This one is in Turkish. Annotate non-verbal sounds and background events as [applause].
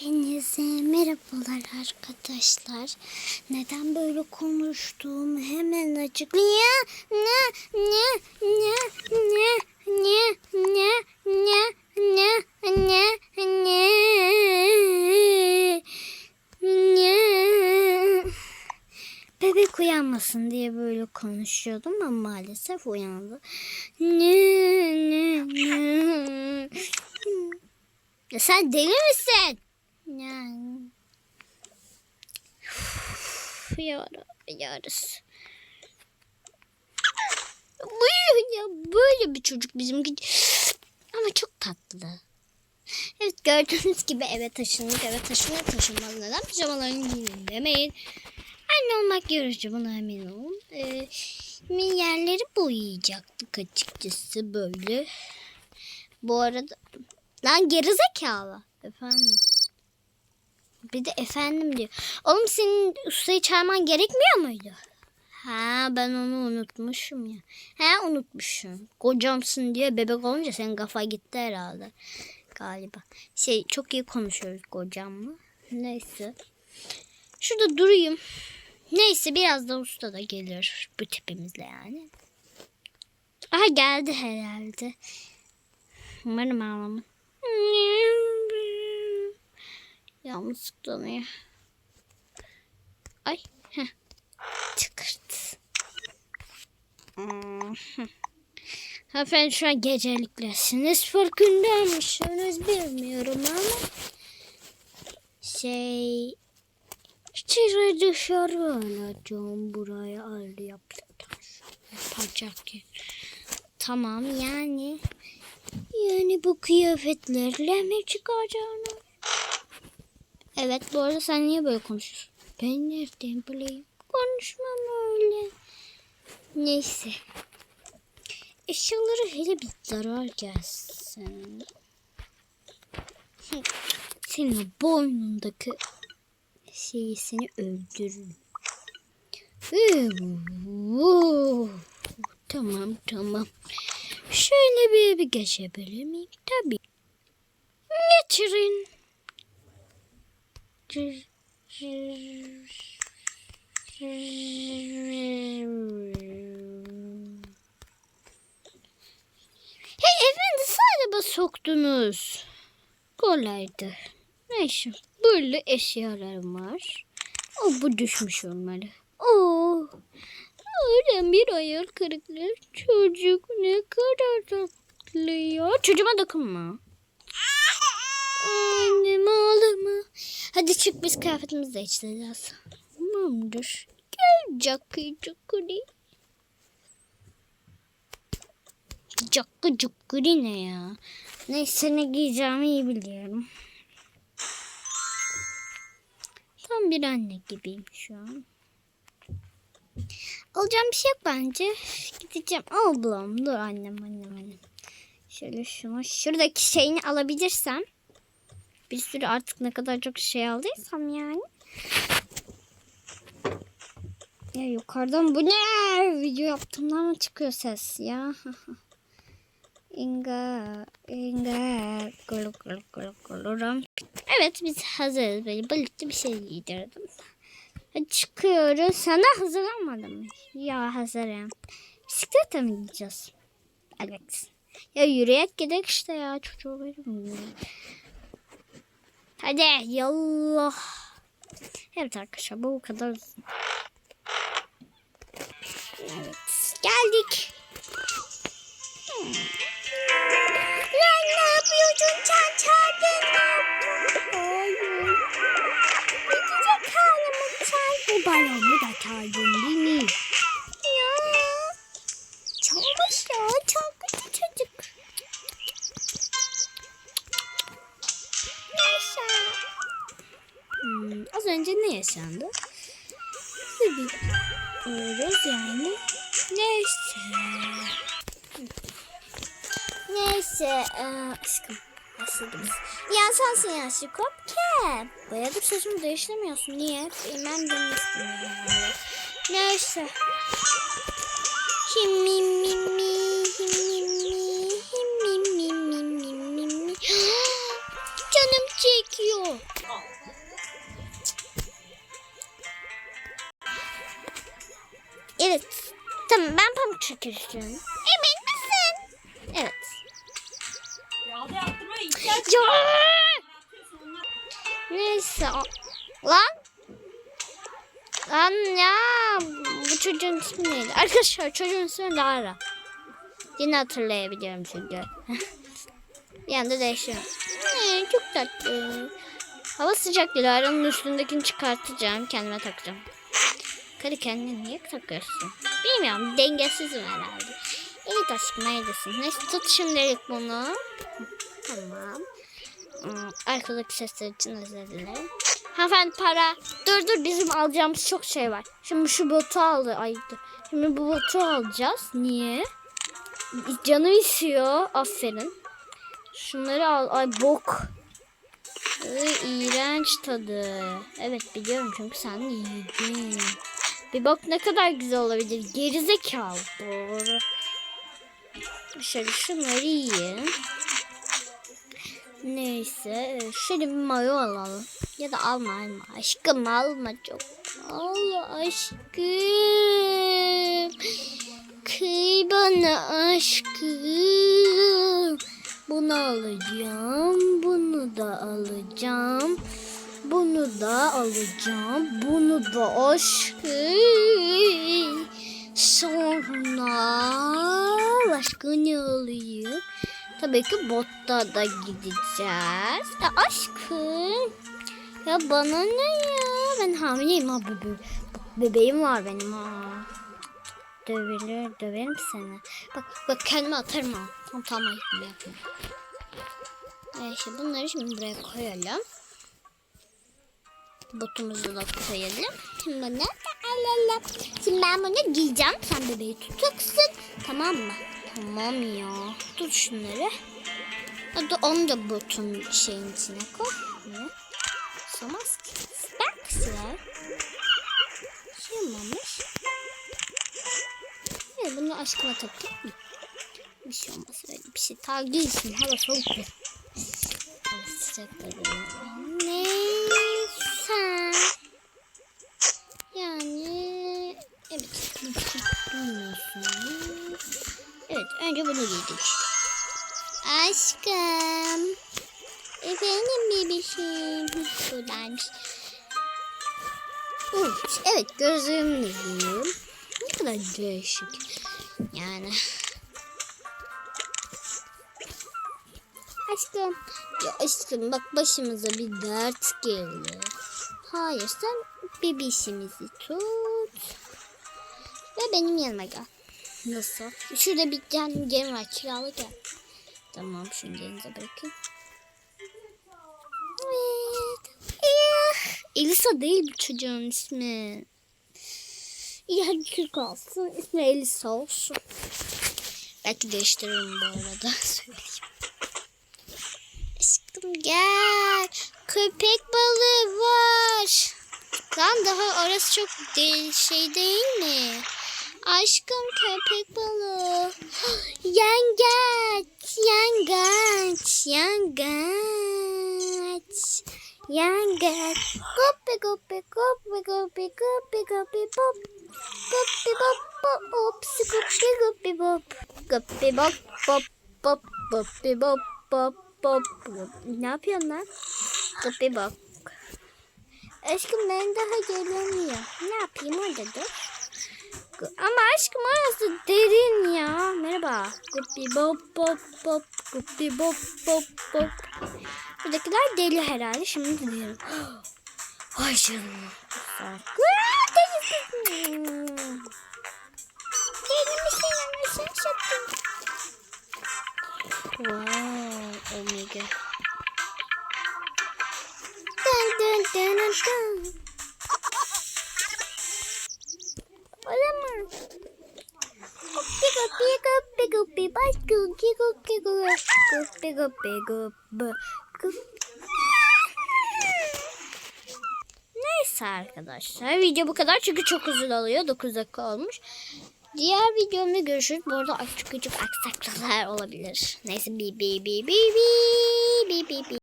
Hepinize merhabalar arkadaşlar. Neden böyle konuştuğumu hemen açıklayayım. Ne ne ne ne ne ne ne ne ne ne ne Bebek uyanmasın diye böyle konuşuyordum ama maalesef uyandı. Ne ne ne sen deli misin? Yani. Yara, yarıs. Bu ya böyle bir çocuk bizimki. Ama çok tatlı. Evet gördüğünüz gibi eve taşındık. Eve taşınır taşınmaz neden pijamalarını giyin demeyin. Anne olmak yorucu buna emin olun. Ee, mi yerleri boyayacaktık açıkçası böyle. Bu arada Lan gerizekalı. Efendim. Bir de efendim diyor. Oğlum senin ustayı çağırman gerekmiyor muydu? Ha ben onu unutmuşum ya. Ha unutmuşum. Kocamsın diye bebek olunca senin kafa gitti herhalde. Galiba. Şey çok iyi konuşuyoruz kocamla. Neyse. Şurada durayım. Neyse birazdan usta da gelir bu tipimizle yani. Aha geldi herhalde. Umarım ağlamam. Yalnız sıklanıyor. Ay. Heh. Çıkırt. Hmm. Efendim şu an geceliklesiniz. Farkındaymışsınız bilmiyorum ama. Şey. İçeri dışarı alacağım buraya al yapacak. Yapacak ki. Tamam yani. Yani bu kıyafetlerle mi çıkacağını? Evet bu arada sen niye böyle konuşuyorsun? Ben nereden bileyim? Konuşmam öyle. Neyse. Eşyaları hele bir zarar gelsin. Senin boynundaki şeyi seni öldürürüm. Tamam tamam. Şöyle bir bir geçebilir miyim? Tabii. Geçirin. Hey efendi sadece soktunuz. Kolaydı. Neyse. Böyle eşyalarım var. O bu düşmüş olmalı. Oo. Öyle bir hayal kırıklığı. Çocuk ne kadar tatlı ya. Çocuğuma dokunma. Annem ağlama. Hadi çık biz kıyafetimizi değiştireceğiz. Tamamdır. Gel Jackı Jackuri. Jackı Jackuri ne ya? Neyse ne giyeceğimi iyi biliyorum. Tam bir anne gibiyim şu an. Alacağım bir şey yok bence. Gideceğim. Ablam dur annem annem annem. Şöyle şunu şuradaki şeyini alabilirsem. Bir sürü artık ne kadar çok şey aldıysam yani. Ya yukarıdan bu ne? Video yaptığımdan mı çıkıyor ses ya? [laughs] Inga, inga, gulu gulu gulu gulu. Evet biz hazırız. Böyle balıkçı bir şey. Hadi çıkıyoruz. Sana hazırlanmadım. Ya hazırım. Bisiklete mi gideceğiz? Evet. Ya yürüyerek gidelim işte ya. Çocuğu verim. Hadi yallah. Evet arkadaşlar bu kadar. Evet. Geldik. Lan ne yapıyorsun sen çaldın? Hayır. Gidecek halimi çal. Bu balonu da çaldın değil mi? Ya. Çalmış ya. Çalgıcı yaşandı? De biliyoruz yani. Neyse. Neyse. Ee, aşkım. Ya sensin ya Şikop ke. Bayağıdır saçımı değiştirmiyorsun. Niye? Bilmem demiştim yani. Neyse. Canım çekiyor. Şeker istiyorum. Emin misin? Evet. Yağda yaptırmaya ihtiyaç Ya. Neyse. Lan. Lan ya. Bu çocuğun ismi neydi? Arkadaşlar çocuğun ismi Lara. Yine hatırlayabiliyorum çünkü. [laughs] Bir anda değişiyor. Ee, çok tatlı. Hava sıcak değil. Lara'nın üstündekini çıkartacağım. Kendime takacağım. Karı kendine niye takıyorsun? Bilmiyorum. Dengesizim herhalde. Evet aşkım neredesin? Neyse tut şimdilik bunu. Tamam. Hmm, Arkadaki sesler için özür dilerim. Hanımefendi para. Dur dur bizim alacağımız çok şey var. Şimdi şu botu aldı. Ay dur. Şimdi bu botu alacağız. Niye? Canım istiyor. Aferin. Şunları al. Ay bok. Ay, iğrenç tadı. Evet biliyorum çünkü sen yedin. Bir bak ne kadar güzel olabilir. Gerizekalı. Doğru. Şöyle şunları yiyin. Neyse. Şöyle bir mayo alalım. Ya da alma alma. Aşkım alma çok. Allah aşkım. Kıy bana aşkım. Bunu alacağım. Bunu da alacağım. Bunu da alacağım. Bunu da aşkım. Sonra başka ne alayım? Tabii ki botta da gideceğiz. Ya aşkım. Ya bana ne ya? Ben hamileyim ha bebe bebeğim var benim ha. Dövelir, döverim seni. Bak bak kendime atarım ha. Tamam tamam. Evet, şimdi bunları şimdi buraya koyalım. Botumuzu da koyalım. Şimdi bunu alalım. Şimdi ben bunu giyeceğim. Sen bebeği tutacaksın. Tamam mı? Tamam ya. Tut şunları. Hadi onu da botun şeyin içine koy. Ne? Sığmaz ki. Bak sıra. Sığmamış. Evet bunu aşkıma takayım mı? Bir şey olmaz öyle bir şey. Ta giysin. Hava soğuk. Hava sıcak da değil. Evet önce bunu giydik. Aşkım. Efendim bebişim. Buradaymış. Uf, evet gözlüğümü giyiyorum. Ne kadar değişik. Yani. Aşkım. Ya aşkım bak başımıza bir dert geldi. Hayır sen bebişimizi tut. Ve benim yanıma gel. Nasıl? Şurada bir gem, gem var kiralık gel. Tamam şimdi elinize bırakayım. Elisa değil bu çocuğun ismi. İyi hadi Türk olsun. İsmi Elisa olsun. Belki değiştiririm bu arada. [laughs] Söyleyeyim. Aşkım gel. Köpek balığı var. Lan daha orası çok değil, şey değil mi? Aşkım köpek balığı. [gasps] Yengeç, yengeç, yengeç. Yengeç. Gopi gopi gopi gopi gopi gopi pop. Gopi bop pop ops gopi gopi bop. Gopi bop pop pop gopi bop pop pop. Ne yapıyorsun lan? Gopi bop. Aşkım ben daha gelemiyor. Ne yapayım orada dur. Ama aşkım orası derin ya. Merhaba. Gupi bop bop bop. Gupi bop bop bop. Buradakiler deli herhalde. Şimdi dinliyorum. Ay canına. Aa, deli. Deli misin? Anasını satayım. Wow. Omega. Dun dun dun dun dun. Gopi gopi gopi gopi gopi Neyse arkadaşlar video bu kadar çünkü çok uzun oluyor 9 dakika olmuş. Diğer videomda görüşürüz. Bu arada küçük küçük aksaklıklar olabilir. Neyse bi bi bi bi bi bi bi bi.